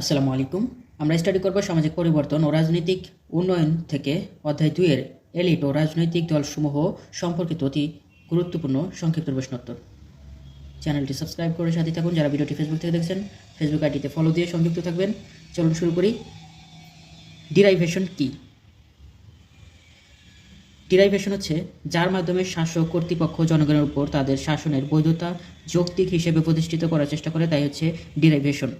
আসসালামু আলাইকুম। আমরা স্টাডি করব সামাজিক পরিবর্তন ও রাজনৈতিক উন্নয়ন থেকে অধ্যায় দুইয়ের এলিট ও রাজনৈতিক দলসমূহ সম্পর্কিত অতি গুরুত্বপূর্ণ সংক্ষিপ্ত প্রশ্নোত্তর চ্যানেলটি সাবস্ক্রাইব করে সাথে থাকুন যারা ভিডিওটি ফেসবুক থেকে দেখছেন। ফেসবুক আইডিতে ফলো দিয়ে সংযুক্ত থাকবেন। চলুন শুরু করি। ডিরাইভেশন কি? ডিরাইভেশন হচ্ছে যার মাধ্যমে শাসক কর্তৃপক্ষ জনগণের উপর তাদের শাসনের বৈধতা যৌক্তিক হিসেবে প্রতিষ্ঠিত করার চেষ্টা করে, তাই হচ্ছে ডিরাইভেশন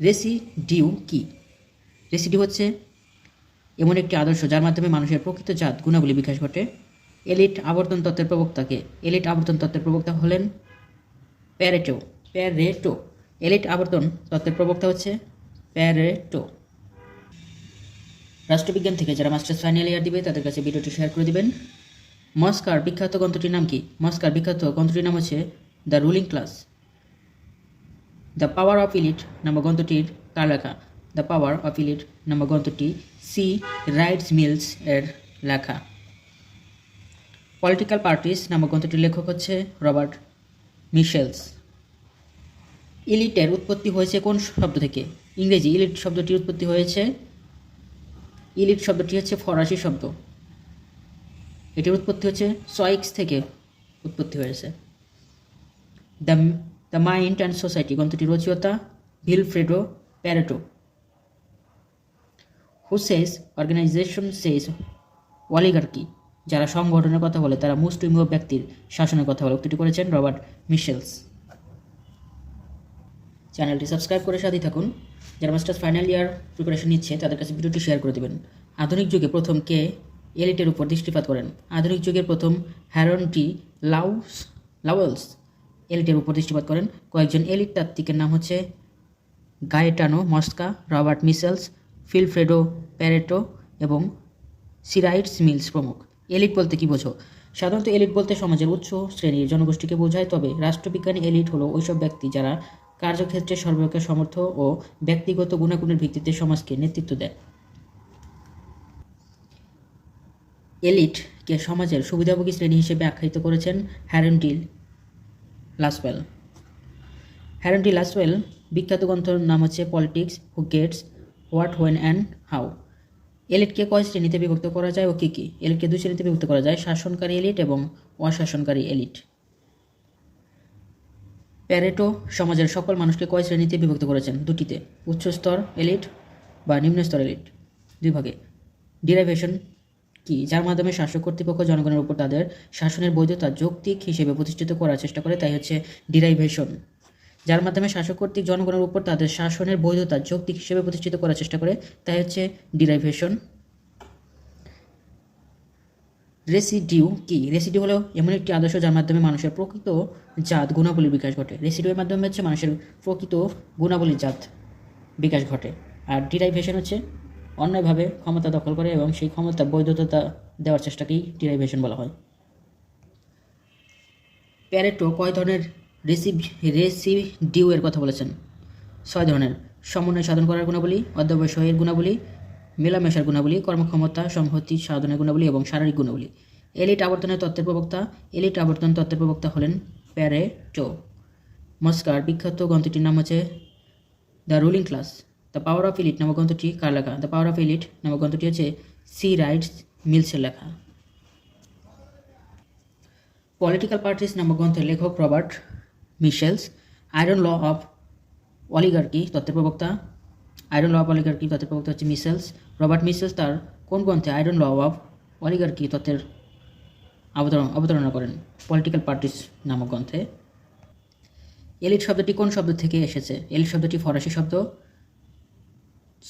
রেসিডিউ কি? রেসিডিউ হচ্ছে এমন একটি আদর্শ যার মাধ্যমে মানুষের প্রকৃত জাত, গুণাবলী বিকাশ ঘটে। এলিট আবর্তন তত্ত্বের প্রবক্তাকে, এলিট আবর্তন তত্ত্বের প্রবক্তা হলেন প্যারেটো প্যারেটো। এলিট আবর্তন তত্ত্বের প্রবক্তা হচ্ছে প্যারেটো। রাষ্ট্রবিজ্ঞান থেকে যারা মাস্টার্স ফাইনাল ইয়ার দিবে, তাদের কাছে ভিডিওটি শেয়ার করে দিবেন। মস্কার বিখ্যাত গ্রন্থটির নাম কি? মস্কার বিখ্যাত গ্রন্থটির নাম হচ্ছে the ruling class. The power of elite নামক গ্রন্থটির কার লেখা দ্য পাওয়ার অফ ইলিট নামক গ্রন্থটি সি রাইটস মিলস এর লেখা। পলিটিক্যাল পার্টিস নামক গ্রন্থটির লেখক হচ্ছে রবার্ট মিশেলস। ইলিটের উৎপত্তি হয়েছে কোন শব্দ থেকে? ইংরেজি ইলিট শব্দটির উৎপত্তি হয়েছে। ইলিট শব্দটি হচ্ছে ফরাসি শব্দ। এটির উৎপত্তি হচ্ছে সয়েক্স থেকে উৎপত্তি হয়েছে। The the mind and society গ্রন্থটির রচয়িতা Vilfredo Pareto who says organization says oligarchy যারা সংগঠনের কথা বলে, তারা মুসলিম ব্যক্তির শাসনের কথা বলে। উক্তিটি করেছেন রবার্ট মিশেলস। চ্যানেলটি সাবস্ক্রাইব করে সাথে থাকুন। যারা মাস্টার্স ফাইনাল ইয়ার প্রিপারেশন নিচ্ছে, তাদের কাছে ভিডিওটি শেয়ার করে দেবেন। আধুনিক যুগে প্রথম কে এলিটের উপর দৃষ্টিপাত করেন। আধুনিক যুগের প্রথম হ্যারনটি লাউস লাওয়েলস এলিটের উপর দৃষ্টিপাত করেন। কয়েকজন এলিট তাত্ত্বিকের নাম হচ্ছে Gaetano Mosca, Robert Michels, Vilfredo Pareto এবং সিরাইটস মিলস প্রমুখ। এলিট বলতে কি বোঝো? সাধারণত এলিট বলতে সমাজের উচ্চ শ্রেণির জনগোষ্ঠীকে বোঝায়, তবে রাষ্ট্রবিজ্ঞানী এলিট হলো ওইসব ব্যক্তি যারা কার্যক্ষেত্রে সর্বাপেক্ষা সমর্থ ও ব্যক্তিগত গুণাগুণের ভিত্তিতে সমাজকে নেতৃত্ব দেয়। এলিটকে সমাজের সুবিধাভোগী শ্রেণি হিসেবে আখ্যায়িত করেছেন হ্যারেন্ডিল লাসওয়েল হ্যারেন্ডি লাসওয়েল বিখ্যাত গ্রন্থের নাম হচ্ছে politics who gets what when and how এলিটকে কয় শ্রেণীতে বিভক্ত করা যায় ও কী কী? এলিটকে দুই শ্রেণীতে বিভক্ত করা যায়, শাসনকারী এলিট এবং অশাসনকারী এলিট প্যারেটো সমাজের সকল মানুষকে কয় শ্রেণীতে বিভক্ত করেছেন? দুটিতে। উচ্চস্তর এলিট বা নিম্নস্তর এলিট দুই ভাগে। ডিরাইভেশন কি? যার মাধ্যমে শাসক কর্তৃপক্ষ জনগণের উপর তাদের শাসনের বৈধতা যৌক্তিক হিসেবে প্রতিষ্ঠিত করার চেষ্টা করে, তাই হচ্ছে ডিরাইভেশন যার মাধ্যমে শাসক কর্তৃক জনগণের উপর তাদের শাসনের বৈধতা যৌক্তিক হিসেবে প্রতিষ্ঠিত করার চেষ্টা করে, তাই হচ্ছে ডিরাইভেশন রেসিডিউ কি? রেসিডিউ হলো এমন একটি আদর্শ যার মাধ্যমে মানুষের প্রকৃত জাত গুণাবলীর বিকাশ ঘটে। রেসিডিউয়ের মাধ্যমে হচ্ছে মানুষের প্রকৃত গুণাবলীর জাত বিকাশ ঘটে। আর ডিরাইভেশন হচ্ছে অন্যভাবে ক্ষমতা দখল করে এবং সেই ক্ষমতা বৈধতা দেওয়ার চেষ্টাকেই ডিরাইভেশন বলা হয়। প্যারেটো কয় ধরনের রেসিভ রেসিডিউয়ের কথা বলেছেন? ছয় ধরনের। সমন্বয় সাধন করার গুণাবলী, অধ্যবসায়ের গুণাবলী, মেলামেশার গুণাবলী, কর্মক্ষমতা সংহতি সাধনের গুণাবলী এবং শারীরিক গুণাবলী। এলিট আবর্তনের তত্ত্বের প্রবক্তা এলিট আবর্তন তত্ত্বের প্রবক্তা হলেন প্যারেটো। মস্কার বিখ্যাত গ্রন্থটির নাম হচ্ছে the ruling class. The power of elite নামক গ্রন্থটি কার লেখা দ্য পাওয়ার অফ ইলিট নামক গ্রন্থটি হচ্ছে সি রাইটস মিলসের লেখা। পলিটিক্যাল পার্টিস নামক গ্রন্থের লেখক Robert Michels iron law of oligarchy তত্ত্বের প্রবক্তা। আয়রন ল অফ অলিগার্কি তত্ত্বের প্রবক্তা হচ্ছে মিশেলস রবার্ট মিশেলস তার কোন গ্রন্থে আয়রন ল অফ অলিগার্কি তত্ত্বের অবতরণ অবতারণা করেন? পলিটিক্যাল পার্টিস নামক গ্রন্থে এলিট শব্দটি কোন শব্দ থেকে এসেছে? এলিট শব্দটি ফরাসি শব্দ।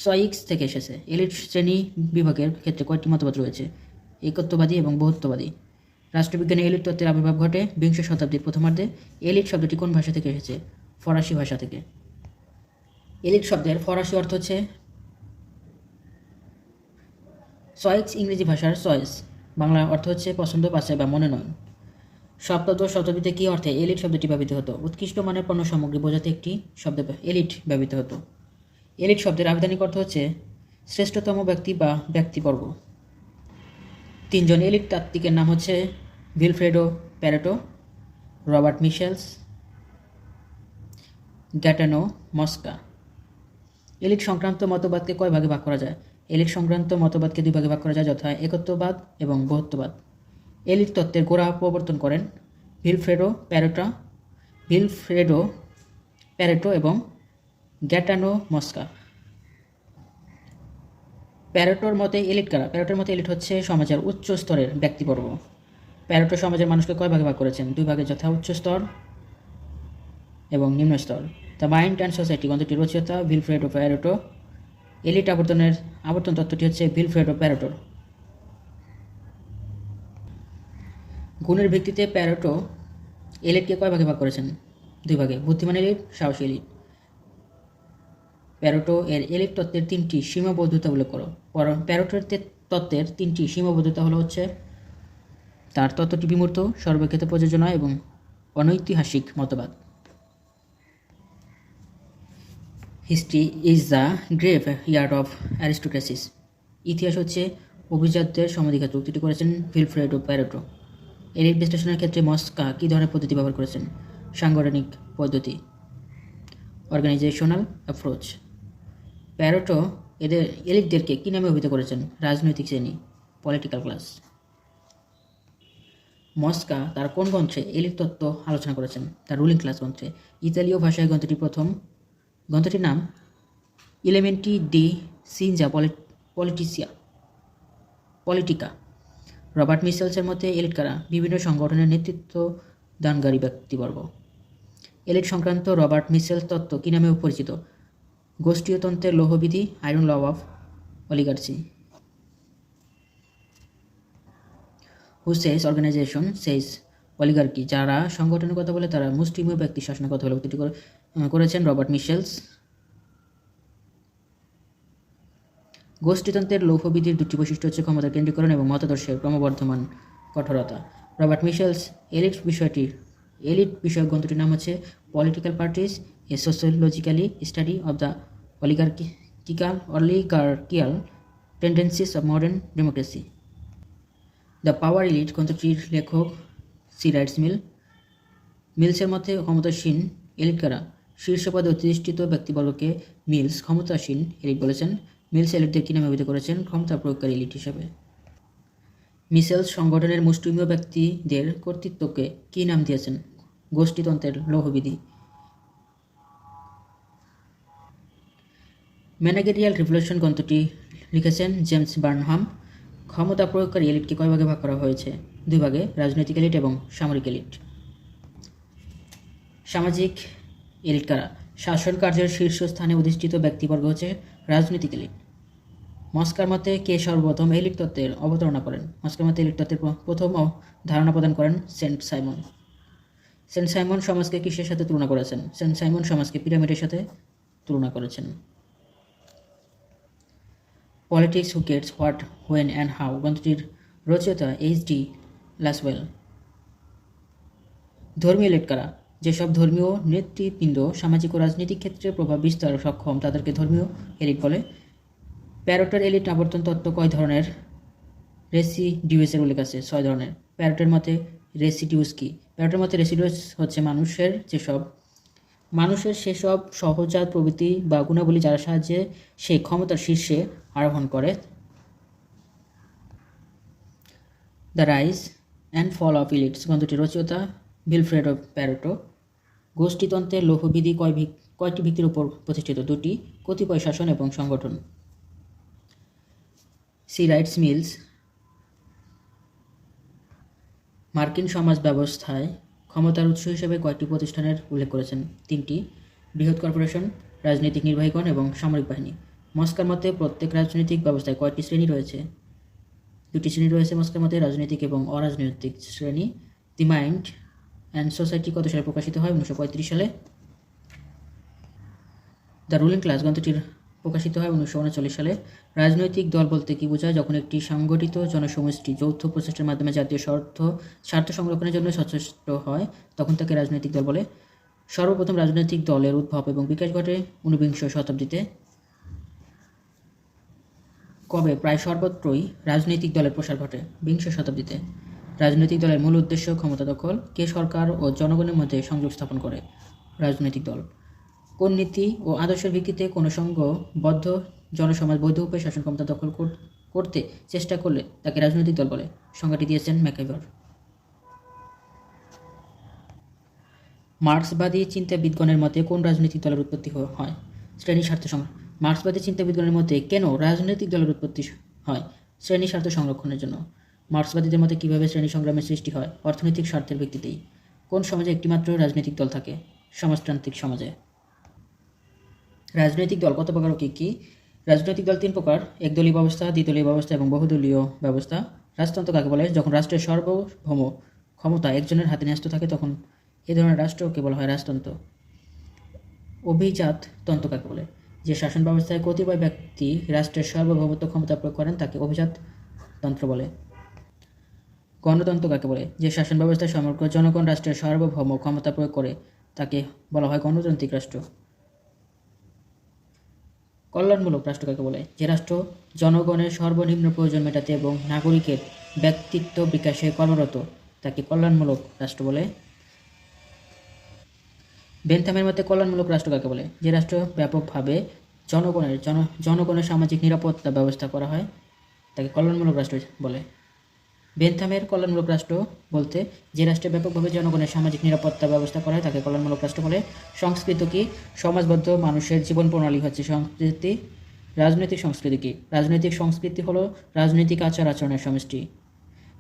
সয়েক্স থেকে এসেছে। এলিট শ্রেণি বিভাগের ক্ষেত্রে কয়েকটি মতবাদ রয়েছে। একত্ববাদী এবং বহুত্ববাদী। রাষ্ট্রবিজ্ঞানে এলিট তত্ত্বের আবির্ভাব ঘটে বিংশ শতাব্দীর প্রথমার্ধে। এলিট শব্দটি কোন ভাষা থেকে এসেছে? ফরাসি ভাষা থেকে। এলিট শব্দের ফরাসি অর্থ হচ্ছে সয়েক্স ইংরেজি ভাষার সয়েস। বাংলা অর্থ হচ্ছে পছন্দ বাছাই বা মনে নয়। সপ্তদশ শতাব্দীতে কী অর্থে এলিট শব্দটি ব্যবহৃত হতো? উৎকৃষ্ট মানের পণ্য সামগ্রী বোঝাতে একটি শব্দ এলিট ব্যবহৃত হতো। এলিট শব্দের আবিধানিক অর্থ হচ্ছে শ্রেষ্ঠতম ব্যক্তি বা ব্যক্তিবর্গ। তিনজন এলিট তাত্ত্বিকের নাম হচ্ছে Vilfredo Pareto, Robert Michels, Gaetano Mosca. Elite সংক্রান্ত মতবাদকে কয় ভাগে ভাগ করা যায়? এলিট সংক্রান্ত মতবাদকে দুই ভাগে ভাগ করা যায়, যথা একত্ববাদ এবং বহুত্ববাদ। এলিট তত্ত্বের গোড়া প্রবর্তন করেন ভিলফ্রেডো প্যারেটা, ভিলফ্রেডো প্যারেটো এবং গ্যাটানো মস্কা। প্যারেটোর মতে এলিট কারা? প্যারেটোর মতে এলিট হচ্ছে সমাজের উচ্চ স্তরের ব্যক্তিবর্গ। প্যারেটো সমাজের মানুষকে কয় ভাগে ভাগ করেছেন? দুই ভাগে যথা উচ্চ স্তর এবং নিম্ন স্তর। দ্য মাইন্ড অ্যান্ড সোসাইটি গ্রন্থটির রচয়িতা ভিলফ্রেডো প্যারোটো। এলিট আবর্তনের আবর্তন তত্ত্বটি হচ্ছে ভিলফ্রেডো প্যারেটোর। গুণের ভিত্তিতে প্যারেটো এলিটকে কয় ভাগে ভাগ করেছেন? দুই ভাগে। বুদ্ধিমান এলিট, সাহসী এলিট। প্যারোটো এর এলিট তত্ত্বের তিনটি সীমাবদ্ধতা উল্লেখ করো। প্যারোটোর তত্ত্বের তিনটি সীমাবদ্ধতা হলো হচ্ছে তার তত্ত্বটি বিমূর্ত সর্বক্ষেত্রে প্রযোজনা এবং অনৈতিহাসিক মতবাদ। History is the graveyard of aristocracies ইতিহাস হচ্ছে অভিজাতদের সমাধিক্ষেত্র। উক্তিটি করেছেন ভিলফ্রেডো প্যারোটো। এলিট বিশ্লেষণের ক্ষেত্রে মস্কা কী ধরনের পদ্ধতি ব্যবহার করেছেন? সাংগঠনিক পদ্ধতি। অর্গানাইজেশনাল অ্যাপ্রোচ প্যারোটো এদের এলিটদেরকে কী নামে অভিহিত করেছেন? রাজনৈতিক শ্রেণি, পলিটিক্যাল ক্লাস। মস্কা তার কোন গ্রন্থে এলিট তত্ত্ব আলোচনা করেছেন? তার রুলিং ক্লাস গ্রন্থে। ইতালীয় ভাষায় গ্রন্থটি প্রথম। গ্রন্থটির নাম Elementi di Scienza Politica, Politica. Robert মিসেলসের মতে এলিট কারা বিভিন্ন সংগঠনের নেতৃত্ব দানকারী ব্যক্তিবর্গ। এলিট সংক্রান্ত রবার্ট মিসেল তত্ত্ব কী নামেও পরিচিত? গোষ্ঠীয়তন্ত্রের লৌহবিধি iron law of oligarchy who says organization says oligarchy যারা সংগঠনের কথা বলে তারা মুষ্টিময় ব্যক্তি শাসনের কথা বলে। উক্তিটি করে- করেছেন রবার্ট মিশেলস। গোষ্ঠীতন্ত্রের লৌহবিধির দুটি বৈশিষ্ট্য হচ্ছে ক্ষমতার কেন্দ্রীকরণ এবং মতাদর্শের ক্রমবর্ধমান কঠোরতা। রবার্ট মিশেলস, এলিট বিষয়টি এলিট বিষয়ক গ্রন্থটির নাম হচ্ছে political parties a sociologically study of the oligarchical oligarchial tendencies of modern democracy the power elite গ্রন্থটির লেখক সি রাইটস মিল। মিলসের মধ্যে ক্ষমতাসীন এলিট কারা শীর্ষ পদে অধিষ্ঠিত ব্যক্তিবর্গকে মিলস ক্ষমতাসীন এলিট বলেছেন। মিলস এলিটদের কি নামে অভিহিত করেছেন? ক্ষমতা প্রয়োগকারী এলিট হিসাবে। মিসেলস সংগঠনের মুষ্টিমীয় ব্যক্তিদের কর্তৃত্বকে কী নাম দিয়েছেন? গোষ্ঠীতন্ত্রের লৌহবিধি ম্যানাগেরিয়াল রিভলিউশন গ্রন্থটি লিখেছেন জেমস বার্নহাম। ক্ষমতা প্রয়োগকারী এলিটকে কয় ভাগে ভাগ করা হয়েছে? দুই ভাগে, রাজনৈতিক এলিট এবং সামরিক এলিট। সামাজিক এলিট কারা? শাসন কার্যের শীর্ষস্থানে অধিষ্ঠিত ব্যক্তিবর্গ হচ্ছে রাজনৈতিক এলিট। মস্কার মতে, কে সর্বপ্রথম এলিট তত্ত্বের অবতারণা করেন? মস্কার মতে, এলিট তত্ত্বের প্রথম ধারণা প্রদান করেন সেন্ট সাইমন। সেন্ট সাইমন সমাজকে কিসের সাথে তুলনা করেছেন? সেন্ট সাইমন সমাজকে পিরামিডের সাথে তুলনা করেছেন। Politics who gets what when and how গ্রন্থটির রচয়িতা এইচ ডি লাসওয়েল ধর্মীয় এলিট কারা যেসব ধর্মীয় নেতৃবৃন্দ সামাজিক ও রাজনৈতিক ক্ষেত্রে প্রভাব, বিস্তার সক্ষম, তাদেরকে ধর্মীয় এলিট বলে। প্যারোটার এলিট আবর্তন তত্ত্ব কয় ধরনের? রেসিডিউসের উল্লেখ আছে, ছয় ধরনের। প্যারোটের মতে রেসিডিউস কি? প্যারোটের মতে রেসিডিউস হচ্ছে মানুষের যেসব মানুষের সেসব সহজাত প্রবৃত্তি বা গুণাবলী যার সাহায্যে সে ক্ষমতার শীর্ষে আরোহণ করে। The rise and fall of elites গ্রন্থটির রচয়িতা ভিলফ্রেড অফ প্যারোটো। গোষ্ঠীতন্ত্রের লৌহবিধি কয় কয়টি ভিত্তির উপর প্রতিষ্ঠিত? দুটি, কতিপয় শাসন এবং সংগঠন। সি রাইটস মিলস মার্কিন সমাজ ব্যবস্থায় ক্ষমতার উৎস হিসেবে কয়েকটি প্রতিষ্ঠানের উল্লেখ করেছেন। তিনটি, বৃহৎ কর্পোরেশন, রাজনৈতিক নির্বাহীগণ এবং সামরিক বাহিনী। মস্কার মতে প্রত্যেক রাজনৈতিক ব্যবস্থায় কয়েকটি শ্রেণি রয়েছে। দুটি শ্রেণি রয়েছে মস্কার মতে রাজনৈতিক এবং অরাজনৈতিক শ্রেণি। দি মাইন্ড অ্যান্ড সোসাইটি কত সালে প্রকাশিত হয়? উনিশশো পঁয়ত্রিশ সালে। দ্য রুলিং ক্লাস গ্রন্থটির প্রকাশিত হয় উনিশশো উনচল্লিশ সালে। রাজনৈতিক দল বলতে কি বোঝায়? যখন একটি সংগঠিত জনসমষ্টি যৌথ প্রচেষ্টার মাধ্যমে জাতীয় স্বার্থ স্বার্থ সংরক্ষণের জন্য সচেষ্ট হয়, তখন তাকে রাজনৈতিক দল বলে। সর্বপ্রথম রাজনৈতিক দলের উদ্ভব এবং বিকাশ ঘটে ঊনবিংশ শতাব্দীতে। কবে? প্রায় সর্বত্রই রাজনৈতিক দলের প্রসার ঘটে, বিংশ শতাব্দীতে। রাজনৈতিক দলের মূল উদ্দেশ্য ক্ষমতা দখল, কে সরকার ও জনগণের মধ্যে সংযোগ স্থাপন করে? রাজনৈতিক দল। কোন নীতি ও আদর্শের ভিত্তিতে কোনো সংঘবদ্ধ জনসমাজ বৈধ উপায়ে শাসন ক্ষমতা দখল করতে চেষ্টা করলে তাকে রাজনৈতিক দল বলে সংজ্ঞাটি দিয়েছেন ম্যাকাইভার। মার্ক্সবাদী চিন্তাবিদগণের মতে কোন রাজনৈতিক দলের উৎপত্তি হয়? শ্রেণি স্বার্থ সংগ্রাম মার্ক্সবাদী চিন্তাবিদগণের মতে কেন রাজনৈতিক দলের উৎপত্তি হয়? শ্রেণি স্বার্থ সংরক্ষণের জন্য। মার্ক্সবাদীদের মতে কীভাবে শ্রেণি সংগ্রামের সৃষ্টি হয়? অর্থনৈতিক স্বার্থের ভিত্তিতেই। কোন সমাজে একটিমাত্র রাজনৈতিক দল থাকে? সমাজতান্ত্রিক সমাজে। রাজনৈতিক দল কত প্রকার কী কী? রাজনৈতিক দল তিন প্রকার, একদলীয় ব্যবস্থা, দ্বিদলীয় ব্যবস্থা এবং বহুদলীয় ব্যবস্থা। রাজতন্ত্র কাকে বলে? যখন রাষ্ট্রের সার্বভৌম ক্ষমতা একজনের হাতে ন্যস্ত থাকে, তখন এ ধরনের রাষ্ট্রকে বলা হয় রাজতন্ত্র। অভিজাত তন্ত্র কাকে বলে? যে শাসন ব্যবস্থায় কতিপয় ব্যক্তি রাষ্ট্রের সার্বভৌমত্ব ক্ষমতা প্রয়োগ করেন, তাকে অভিজাত তন্ত্র বলে। গণতন্ত্র কাকে বলে? যে শাসন ব্যবস্থায় সমগ্র জনগণ রাষ্ট্রের সার্বভৌম ক্ষমতা প্রয়োগ করে, তাকে বলা হয় গণতান্ত্রিক রাষ্ট্র। কল্যাণমূলক রাষ্ট্র কাকে বলে? যে রাষ্ট্র জনগণের সর্বনিম্ন প্রয়োজন মেটাতে এবং নাগরিকের ব্যক্তিত্ব বিকাশে কর্মরত, তাকে কল্যাণমূলক রাষ্ট্র বলে। বেনথামের মতে কল্যাণমূলক রাষ্ট্র কাকে বলে? যে রাষ্ট্র ব্যাপকভাবে জনগণের, জন, জনগণের সামাজিক নিরাপত্তা ব্যবস্থা করা হয়, তাকে কল্যাণমূলক রাষ্ট্র বলে। বেনথামের কল্যাণমূলক রাষ্ট্র বলতে যে রাষ্ট্রে ব্যাপকভাবে জনগণের সামাজিক নিরাপত্তা ব্যবস্থা করা হয়, তাকে কল্যাণমূলক রাষ্ট্র বলে। সংস্কৃত কি? সমাজবদ্ধ মানুষের জীবন প্রণালী হচ্ছে সংস্কৃতি, রাজনৈতিক সংস্কৃতি কি? রাজনৈতিক সংস্কৃতি হলো রাজনৈতিক আচার আচরণের সমষ্টি।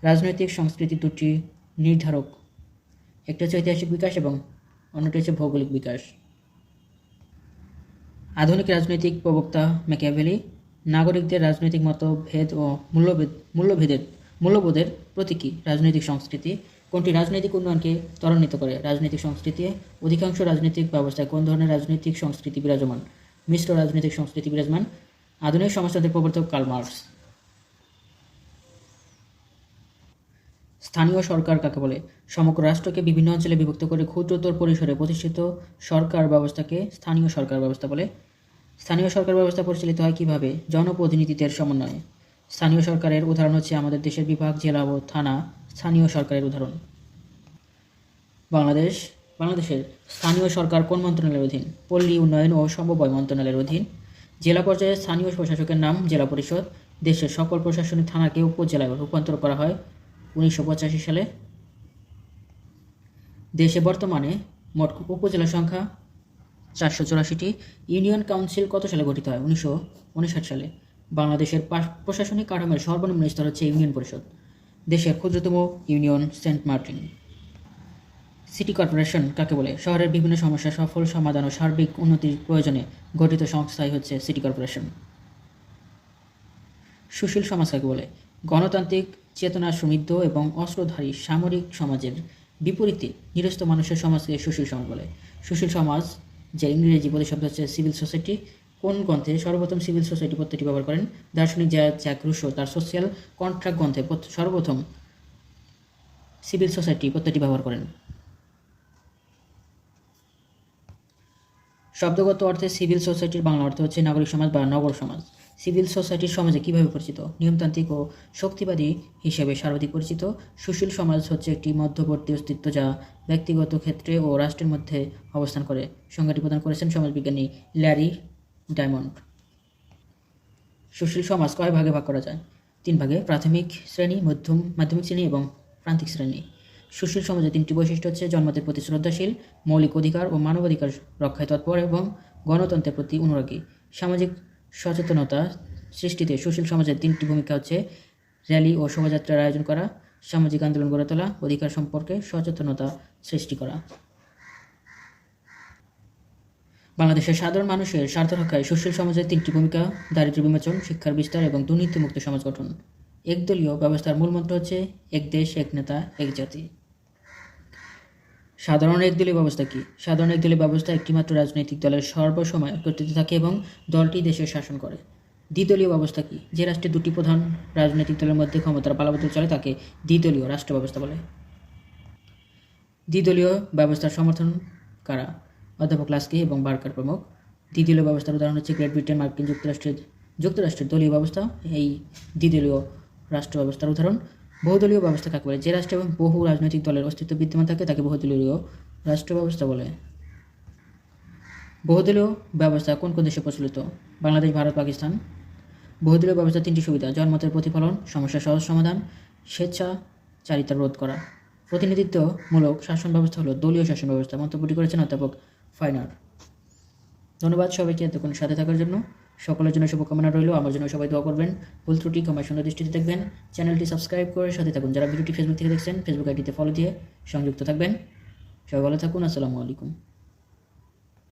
রাজনৈতিক সংস্কৃতি দুটি নির্ধারক। একটা হচ্ছে ঐতিহাসিক বিকাশ এবং অন্যটি হচ্ছে ভৌগোলিক বিকাশ। আধুনিক রাজনৈতিক প্রবক্তা ম্যাকিয়াভেলি, নাগরিকদের রাজনৈতিক মতভেদ ও মূল্যভেদ মূল্যভেদের মূল্যবোধের প্রতীকী রাজনৈতিক সংস্কৃতি। কোনটি রাজনৈতিক উন্নয়নকে ত্বরান্বিত করে? রাজনৈতিক সংস্কৃতি, অধিকাংশ রাজনৈতিক ব্যবস্থায় কোন ধরনের রাজনৈতিক সংস্কৃতি বিরাজমান? মিশ্র রাজনৈতিক সংস্কৃতি বিরাজমান? আধুনিক সমাজতন্ত্রের প্রবর্তক কার্ল মার্কস। স্থানীয় সরকার কাকে বলে? সমগ্র রাষ্ট্রকে বিভিন্ন অঞ্চলে বিভক্ত করে ক্ষুদ্রতর পরিসরে প্রতিষ্ঠিত সরকার ব্যবস্থাকে স্থানীয় সরকার ব্যবস্থা বলে। স্থানীয় সরকার ব্যবস্থা পরিচালিত হয় কীভাবে? জনপ্রতিনিধিদের সমন্বয়ে। স্থানীয় সরকারের উদাহরণ হচ্ছে আমাদের দেশের বিভাগ, জেলা ও থানা স্থানীয় সরকারের উদাহরণ। বাংলাদেশ, বাংলাদেশের স্থানীয় সরকার কোন মন্ত্রণালয়ের অধীন? পল্লী উন্নয়ন ও সমবায় মন্ত্রণালয়ের অধীন। জেলা পর্যায়ে স্থানীয় প্রশাসকের নাম, জেলা পরিষদ। দেশের সকল প্রশাসনিক থানাকে উপজেলায় রূপান্তর করা হয় উনিশশো পঁচাশি সালে। দেশে বর্তমানে মোট উপজেলা সংখ্যা চারশো চৌরাশিটি। ইউনিয়ন কাউন্সিল কত সালে গঠিত হয়? উনিশশো উনষাট সালে। বাংলাদেশের প্রশাসনিক কাঠামোর সর্বনিম্ন স্তর হচ্ছে ইউনিয়ন পরিষদ, দেশের ক্ষুদ্রতম union Saint Martin. City corporation কাকে বলে? শহরের বিভিন্ন সমস্যা, সফল সমাধান ও সার্বিক উন্নতির প্রয়োজনে গঠিত সংস্থাই হচ্ছে সিটি কর্পোরেশন। সুশীল সমাজ কাকে বলে? গণতান্ত্রিক চেতনা সমৃদ্ধ এবং অস্ত্রধারী সামরিক সমাজের বিপরীতে নিরস্ত মানুষের সমাজকে সুশীল সমাজ বলে। সুশীল সমাজ, যে ইংরেজি প্রতিশব্দ হচ্ছে সিভিল সোসাইটি কোন গ্রন্থে সর্বপ্রথম সিভিল সোসাইটি পদ্ধতি ব্যবহার করেন? দার্শনিক জ্যা জ্যাক রুশো, তার সোশ্যাল কন্ট্রাক্ট গ্রন্থে সর্বপ্রথম সিভিল সোসাইটি পদ্ধতি ব্যবহার করেন। শব্দগত অর্থে সিভিল সোসাইটির বাংলা অর্থ হচ্ছে নাগরিক সমাজ বা নগর সমাজ। সিভিল সোসাইটির সমাজে কীভাবে পরিচিত? নিয়মতান্ত্রিক ও শক্তিবাদী হিসেবে সর্বাধিক পরিচিত। সুশীল সমাজ হচ্ছে একটি মধ্যবর্তী অস্তিত্ব যা ব্যক্তিগত ক্ষেত্রে ও রাষ্ট্রের মধ্যে অবস্থান করে। সংজ্ঞাটি প্রদান করেছেন সমাজবিজ্ঞানী ল্যারি ডায়মন্ড। সুশীল সমাজ কয় ভাগে ভাগ করা যায়? তিন ভাগে, প্রাথমিক শ্রেণি, মধ্যম, মাধ্যমিক শ্রেণি এবং প্রান্তিক শ্রেণি। সুশীল সমাজে তিনটি বৈশিষ্ট্য হচ্ছে জন্মতের প্রতি শ্রদ্ধাশীল মৌলিক অধিকার ও মানবাধিকার রক্ষায় তৎপর এবং গণতন্ত্রের প্রতি অনুরাগী। সামাজিক সচেতনতা সৃষ্টিতে সুশীল সমাজের তিনটি ভূমিকা হচ্ছে র্যালি ও শোভাযাত্রার আয়োজন করা, সামাজিক আন্দোলন গড়ে তোলা, অধিকার সম্পর্কে সচেতনতা সৃষ্টি করা। বাংলাদেশের সাধারণ মানুষের স্বার্থ রক্ষায় সুশীল সমাজের তিনটি ভূমিকা, দারিদ্র্য বিমোচন, শিক্ষার বিস্তার এবং দুর্নীতিমুক্ত সমাজ গঠন। একদলীয় ব্যবস্থার মূল মন্ত্র হচ্ছে এক দেশ, এক নেতা, এক জাতি। সাধারণ একদলীয় ব্যবস্থা কি? সাধারণ একদলীয় ব্যবস্থা একটিমাত্র রাজনৈতিক দলের সর্বসময় কর্তৃত্ব থাকে এবং দলটি দেশের শাসন করে। দ্বিদলীয় ব্যবস্থা কি? যে রাষ্ট্রে দুটি প্রধান রাজনৈতিক দলের মধ্যে ক্ষমতার পালাবদল চলে তাকে দ্বিদলীয় রাষ্ট্র ব্যবস্থা বলে। দ্বিদলীয় ব্যবস্থার সমর্থন কারা? অধ্যাপক লাস্কি এবং বার্কার প্রমুখ। দ্বিদলীয় ব্যবস্থার উদাহরণ হচ্ছে গ্রেট ব্রিটেন, মার্কিন যুক্তরাষ্ট্রের যুক্তরাষ্ট্রের দলীয় ব্যবস্থা। এই দ্বিদলীয় রাষ্ট্র ব্যবস্থার উদাহরণ। বহুদলীয় ব্যবস্থা কাকে বলে? যে রাষ্ট্র এবং বহু রাজনৈতিক দলের অস্তিত্ব বিদ্যমান থাকে, তাকে বহুদলীয় রাষ্ট্র ব্যবস্থা বলে। বহুদলীয় ব্যবস্থা কোন কোন দেশে প্রচলিত? বাংলাদেশ, ভারত, পাকিস্তান। বহুদলীয় ব্যবস্থা তিনটি সুবিধা, জনমতের প্রতিফলন, সমস্যা সহজ সমাধান স্বেচ্ছাচারিতা রোধ করা। প্রতিনিধিত্বমূলক শাসন ব্যবস্থা হলো দলীয় শাসন ব্যবস্থা, মন্তব্যটি করেছেন অধ্যাপক ফাইনার ধন্যবাদ সবাইকে এতক্ষণ সাথে থাকার জন্য। সকলের জন্য শুভকামনা রইল। আমার জন্য সবাই দোয়া করবেন। ভুল ত্রুটি ক্ষমার সুন্দর দৃষ্টিতে দেখবেন, চ্যানেলটি সাবস্ক্রাইব করে সাথে থাকুন। যারা ভিডিওটি ফেসবুক থেকে দেখছেন ফেসবুক আইডিতে ফলো দিয়ে সংযুক্ত থাকবেন। সবাই ভালো থাকুন। আসসালামু আলাইকুম।